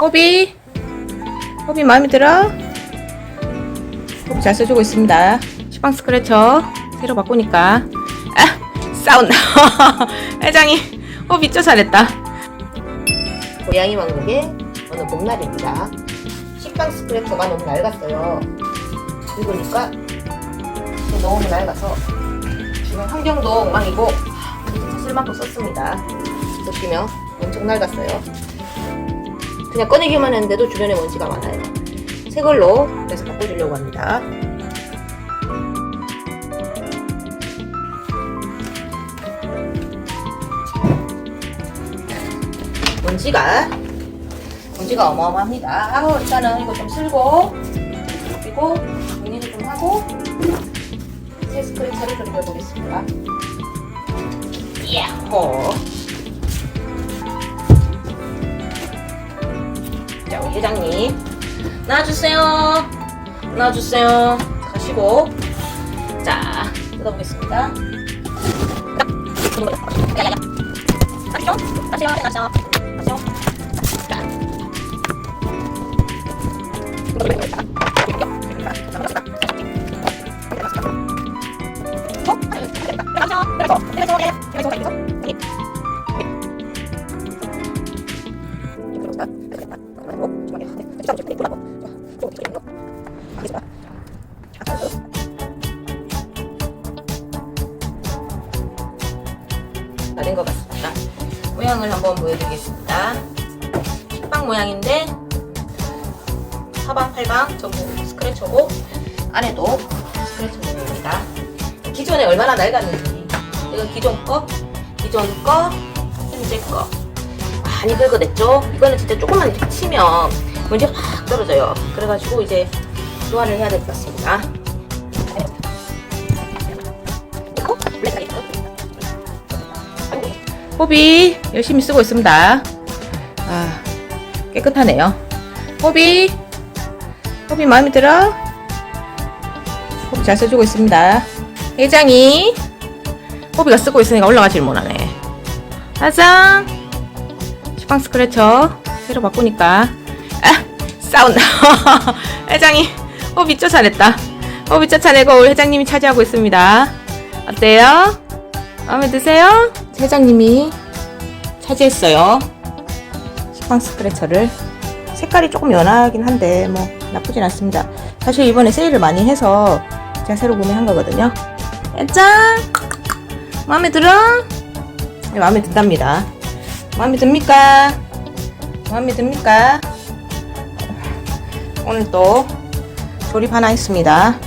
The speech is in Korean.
호비 호비 마음에 들어? 호비 잘 써주고 있습니다 시방 스크래쳐 새로 바꾸니까 아 싸운다 회장이 호비 쫓아냈다 고양이 왕국의 어느 봄날입니다. 식빵 스크래쳐가 너무 낡았어요. 읽으니까 너무 낡아서 지금 환경도 엉망이고 진짜 쓸만큼 썼습니다. 보시면 엄청 낡았어요. 그냥 꺼내기만 했는데도 주변에 먼지가 많아요. 새 걸로 그래서 바꿔주려고 합니다. 먼지가 먼지가 어마어마합니다. 아우, 일단은 이거 좀 쓸고 그리고 정리를 좀 하고 새 스크래쳐를 좀 넣어보겠습니다. 야호! 회장님 나와주세요. 나와주세요. 가시고 자 뜯어보겠습니다. 가 다된 것 같습니다. 모양을 한번 보여드리겠습니다. 식빵 모양인데 사방 팔방 전부 스크래쳐고 안에도 스크래쳐 모양입니다. 기존에 얼마나 낡았는지 이거 기존 거, 기존 거, 현재 거 많이 긁어냈죠. 이거는 진짜 조금만 이렇게 치면 먼지가 확 떨어져요. 그래가지고 이제 교환을 해야 될 것 같습니다. 호비 열심히 쓰고 있습니다. 아 깨끗하네요. 호비 호비 마음에 들어? 호비 잘 써주고 있습니다. 회장이 호비가 쓰고 있으니까 올라가질 못하네. 짜잔 시방 스크래쳐 새로 바꾸니까 아 싸운다. 회장이 호비 쫓아냈다. 호비 쫓아내고 우리 회장님이 차지하고 있습니다. 어때요? 마음에 드세요? 회장님이 차지했어요. 식빵 스크래쳐를 색깔이 조금 연하긴 한데 뭐 나쁘진 않습니다. 사실 이번에 세일을 많이 해서 제가 새로 구매한 거거든요. 짠! 마음에 들어? 네, 마음에 든답니다. 마음에 듭니까? 마음에 듭니까? 오늘 또 조립 하나 했습니다.